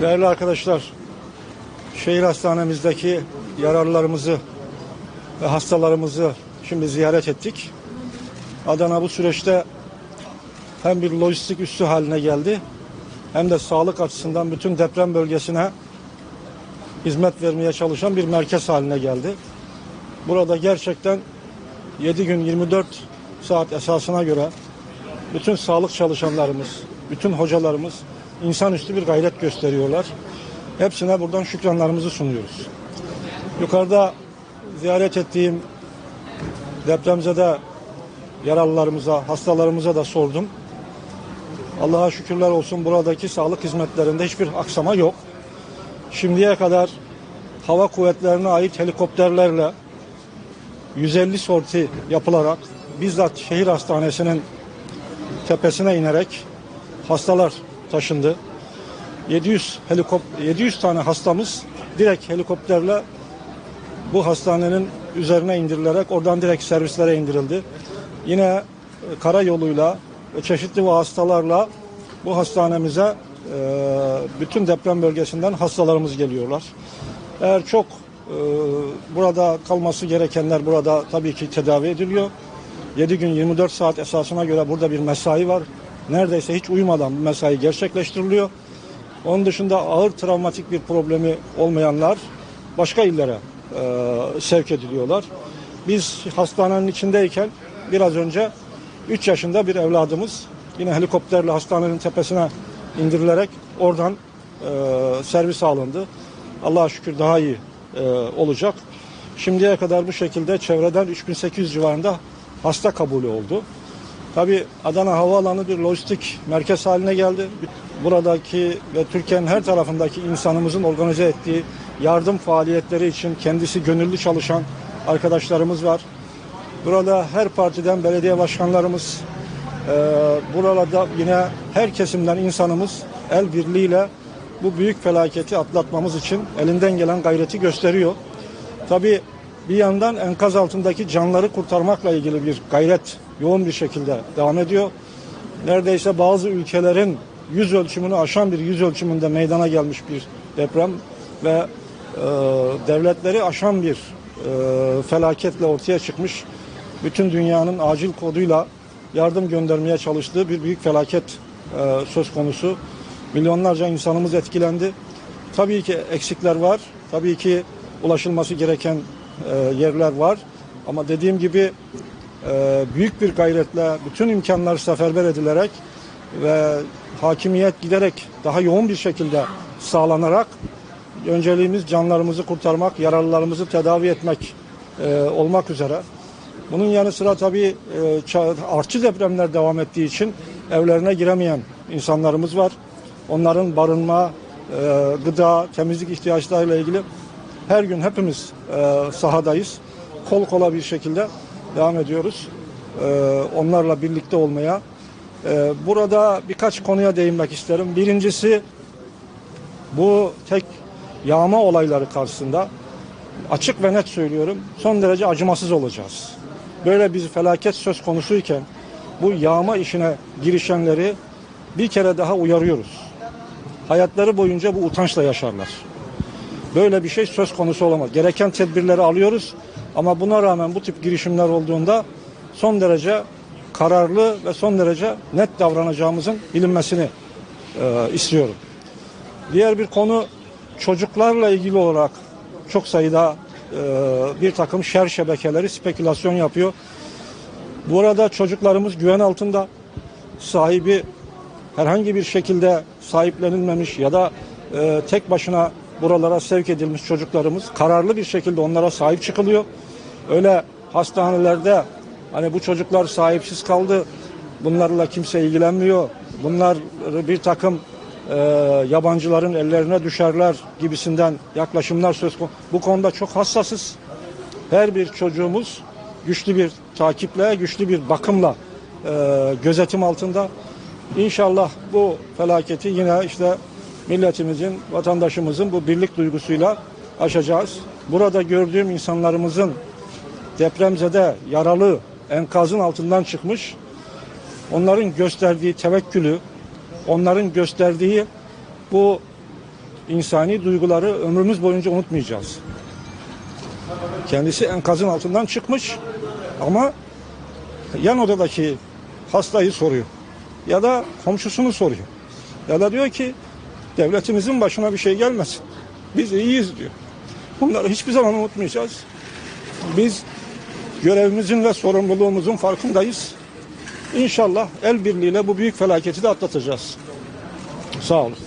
Değerli arkadaşlar, şehir hastanemizdeki yaralılarımızı ve hastalarımızı şimdi ziyaret ettik. Adana bu süreçte hem bir lojistik üssü haline geldi hem de sağlık açısından bütün deprem bölgesine hizmet vermeye çalışan bir merkez haline geldi. Burada gerçekten 7 gün 24 saat esasına göre bütün sağlık çalışanlarımız, bütün hocalarımız insanüstü bir gayret gösteriyorlar. Hepsine buradan şükranlarımızı sunuyoruz. Yukarıda ziyaret ettiğim depremzede yaralılarımıza, hastalarımıza da sordum. Allah'a şükürler olsun buradaki sağlık hizmetlerinde hiçbir aksama yok. Şimdiye kadar hava kuvvetlerine ait helikopterlerle 150 sorti yapılarak bizzat şehir hastanesinin tepesine inerek hastalar taşındı. 700 helikop 700 tane hastamız direkt helikopterle bu hastanenin üzerine indirilerek oradan direkt servislere indirildi. Yine e, karayoluyla ve çeşitli vasıtalarla bu hastanemize e, bütün deprem bölgesinden hastalarımız geliyorlar. Eğer çok e, burada kalması gerekenler burada tabii ki tedavi ediliyor. 7 gün 24 saat esasına göre burada bir mesai var. Neredeyse hiç uyumadan bu mesai gerçekleştiriliyor. Onun dışında ağır travmatik bir problemi olmayanlar başka illere e, sevk ediliyorlar. Biz hastanenin içindeyken biraz önce 3 yaşında bir evladımız yine helikopterle hastanenin tepesine indirilerek oradan e, servis alındı. Allah'a şükür daha iyi e, olacak. Şimdiye kadar bu şekilde çevreden 3800 civarında hasta kabulü oldu. Tabi Adana Havaalanı bir lojistik merkez haline geldi. Buradaki ve Türkiye'nin her tarafındaki insanımızın organize ettiği yardım faaliyetleri için kendisi gönüllü çalışan arkadaşlarımız var. Burada her partiden belediye başkanlarımız, e, burada yine her kesimden insanımız el birliğiyle bu büyük felaketi atlatmamız için elinden gelen gayreti gösteriyor. Tabi bir yandan enkaz altındaki canları kurtarmakla ilgili bir gayret yoğun bir şekilde devam ediyor. Neredeyse bazı ülkelerin yüz ölçümünü aşan bir yüz ölçümünde meydana gelmiş bir deprem ve e, devletleri aşan bir e, felaketle ortaya çıkmış. Bütün dünyanın acil koduyla yardım göndermeye çalıştığı bir büyük felaket e, söz konusu. Milyonlarca insanımız etkilendi. Tabii ki eksikler var. Tabii ki ulaşılması gereken e, yerler var. Ama dediğim gibi e, büyük bir gayretle bütün imkanlar seferber edilerek ve hakimiyet giderek daha yoğun bir şekilde sağlanarak önceliğimiz canlarımızı kurtarmak, yaralılarımızı tedavi etmek e, olmak üzere. Bunun yanı sıra tabii artçı depremler devam ettiği için evlerine giremeyen insanlarımız var. Onların barınma, gıda, temizlik ihtiyaçlarıyla ilgili her gün hepimiz e, sahadayız. Kol kola bir şekilde devam ediyoruz. E, onlarla birlikte olmaya. E, burada birkaç konuya değinmek isterim. Birincisi bu tek yağma olayları karşısında açık ve net söylüyorum son derece acımasız olacağız. Böyle bir felaket söz konusuyken bu yağma işine girişenleri bir kere daha uyarıyoruz. Hayatları boyunca bu utançla yaşarlar. Böyle bir şey söz konusu olamaz. Gereken tedbirleri alıyoruz ama buna rağmen bu tip girişimler olduğunda son derece kararlı ve son derece net davranacağımızın bilinmesini e, istiyorum. Diğer bir konu çocuklarla ilgili olarak çok sayıda e, bir takım şer şebekeleri spekülasyon yapıyor. Bu arada çocuklarımız güven altında sahibi herhangi bir şekilde sahiplenilmemiş ya da e, tek başına buralara sevk edilmiş çocuklarımız kararlı bir şekilde onlara sahip çıkılıyor. Öyle hastanelerde hani bu çocuklar sahipsiz kaldı bunlarla kimse ilgilenmiyor. Bunlar bir takım e, yabancıların ellerine düşerler gibisinden yaklaşımlar söz konusu. Bu konuda çok hassasız. Her bir çocuğumuz güçlü bir takiple, güçlü bir bakımla e, gözetim altında. İnşallah bu felaketi yine işte milletimizin, vatandaşımızın bu birlik duygusuyla aşacağız. Burada gördüğüm insanlarımızın depremzede yaralı enkazın altından çıkmış. Onların gösterdiği tevekkülü, onların gösterdiği bu insani duyguları ömrümüz boyunca unutmayacağız. Kendisi enkazın altından çıkmış ama yan odadaki hastayı soruyor. Ya da komşusunu soruyor. Ya da diyor ki devletimizin başına bir şey gelmesin. Biz iyiyiz diyor. Bunları hiçbir zaman unutmayacağız. Biz görevimizin ve sorumluluğumuzun farkındayız. İnşallah el birliğiyle bu büyük felaketi de atlatacağız. Sağ olun.